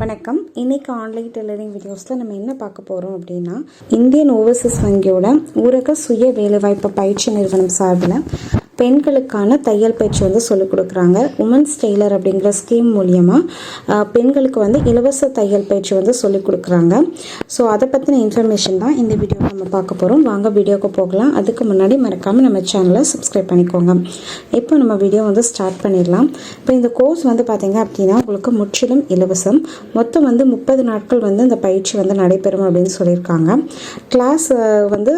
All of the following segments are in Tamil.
வணக்கம். இன்னைக்கு ஆன்லைன் டெய்லரிங் வீடியோஸில் நம்ம என்ன பார்க்க போகிறோம் அப்படின்னா இந்தியன் ஓவர்சீஸ் வங்கியோட ஊரக சுய வேலைவாய்ப்பு பயிற்சி நிறுவனம் சார்பில் பெண்களுக்கான தையல் பயிற்சி வந்து சொல்லிக் கொடுக்குறாங்க. உமன்ஸ் டெய்லர் அப்படிங்கிற ஸ்கீம் மூலியமாக பெண்களுக்கு வந்து இலவச தையல் பயிற்சி வந்து சொல்லிக் கொடுக்குறாங்க. ஸோ அதை பற்றின இன்ஃபர்மேஷன் தான் இந்த வீடியோ நம்ம பார்க்க போகிறோம் வாங்க வீடியோவுக்கு போகலாம். அதுக்கு முன்னாடி மறக்காமல் நம்ம சேனலை சப்ஸ்கிரைப் பண்ணிக்கோங்க. இப்போ நம்ம வீடியோ வந்து ஸ்டார்ட் பண்ணிடலாம். இப்போ இந்த கோர்ஸ் வந்து பார்த்தீங்க அப்படின்னா உங்களுக்கு முற்றிலும் இலவசம். மொத்தம் வந்து முப்பது நாட்கள் வந்து இந்த பயிற்சி வந்து நடைபெறும் அப்படின்னு சொல்லியிருக்காங்க. கிளாஸ் வந்து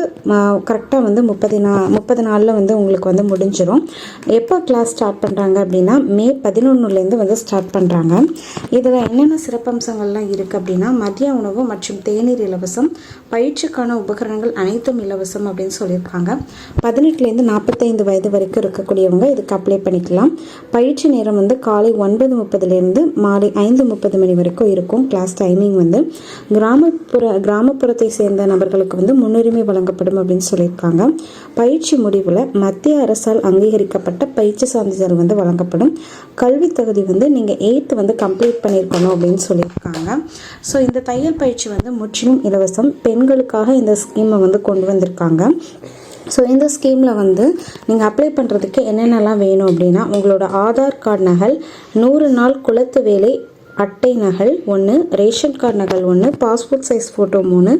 கரெக்டாக வந்து முப்பது நா முப்பது நாளில் வந்து உங்களுக்கு வந்து முடிஞ்சு முடிஞ்சிடும் எப்போ கிளாஸ் ஸ்டார்ட் பண்ணுறாங்க அப்படின்னா மே பதினொன்றுலேருந்து வந்து ஸ்டார்ட் பண்ணுறாங்க இதில் என்னென்ன சிறப்பம்சங்கள்லாம் இருக்குது அப்படின்னா மதிய உணவு மற்றும் தேநீர் இலவசம் பயிற்சிக்கான உபகரணங்கள் அனைத்தும் இலவசம் அப்படின்னு சொல்லியிருக்காங்க. பதினெட்டுலேருந்து நாற்பத்தைந்து வயது வரைக்கும் இருக்கக்கூடியவங்க இதுக்கு அப்ளை பண்ணிக்கலாம். பயிற்சி நேரம் வந்து காலை ஒன்பது முப்பதுலேருந்து மாலை ஐந்து முப்பது மணி வரைக்கும் இருக்கும் கிளாஸ் டைமிங் வந்து. கிராமப்புற கிராமப்புறத்தை சேர்ந்த நபர்களுக்கு வந்து முன்னுரிமை வழங்கப்படும் அப்படின்னு சொல்லியிருக்காங்க. பயிற்சி முடிவில் மத்திய அரசால் அங்கீகரிக்கப்பட்ட பயிற்சி சான்றிதழ் வந்து வழங்கப்படும். கல்வி தகுதி வந்து நீங்கள் எயித்து வந்து கம்ப்ளீட் பண்ணியிருக்கணும் அப்படின்னு சொல்லியிருக்காங்க. ஸோ இந்த தையல் பயிற்சி வந்து முற்றிலும் இலவசம். பெண்களுக்காக இந்த ஸ்கீமை வந்து கொண்டு வந்திருக்காங்க. ஸோ இந்த ஸ்கீமில் வந்து நீங்கள் அப்ளை பண்ணுறதுக்கு என்னென்னலாம் வேணும் அப்படின்னா உங்களோட ஆதார் கார்டு நகல் நூறு நாள் குளத்து வேலை அட்டை நகல் ஒன்று ரேஷன் கார்டு நகல் ஒன்று பாஸ்போர்ட் சைஸ் ஃபோட்டோ மூணு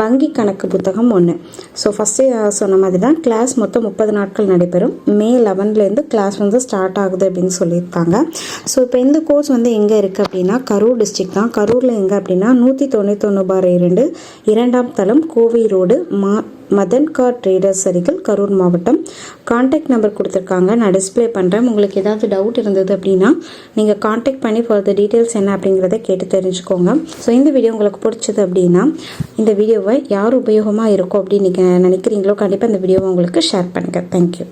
வங்கி கணக்கு புத்தகம் ஒன்று ஸோ ஃபஸ்ட்டு சொன்ன மாதிரி தான் கிளாஸ் மொத்தம் முப்பது நாட்கள் நடைபெறும். மே லெவன்லேருந்து கிளாஸ் வந்து ஸ்டார்ட் ஆகுது அப்படின்னு சொல்லியிருக்காங்க. ஸோ இப்போ இந்த கோர்ஸ் வந்து எங்கே இருக்குது அப்படின்னா கரூர் டிஸ்ட்ரிக்ட் தான். கரூரில் எங்கே அப்படின்னா நூற்றி தொண்ணூத்தொன்று பார் இரண்டு இரண்டாம் தளம் கோவை ரோடு மா மதன் கார் ட்ரேடர்ஸ் அருகில் கரூர் மாவட்டம். காண்டாக்ட் நம்பர் கொடுத்துருக்காங்க. நான் டிஸ்பிளே பண்ணுறேன் உங்களுக்கு ஏதாவது டவுட் இருந்தது அப்படின்னா நீங்கள் காண்டாக்ட் பண்ணி ஃபர்தர் டீட்டெயில்ஸ் என்ன அப்படிங்கிறத கேட்டு தெரிஞ்சுக்கோங்க. ஸோ இந்த வீடியோ உங்களுக்கு பிடிச்சது அப்படின்னா இந்த வீடியோவை யார் உபயோகமாக இருக்கும் அப்படின்னு நீங்கள் நினைக்கிறீங்களோ கண்டிப்பாக இந்த வீடியோவை உங்களுக்கு ஷேர் பண்ணுங்கள் தேங்க்யூ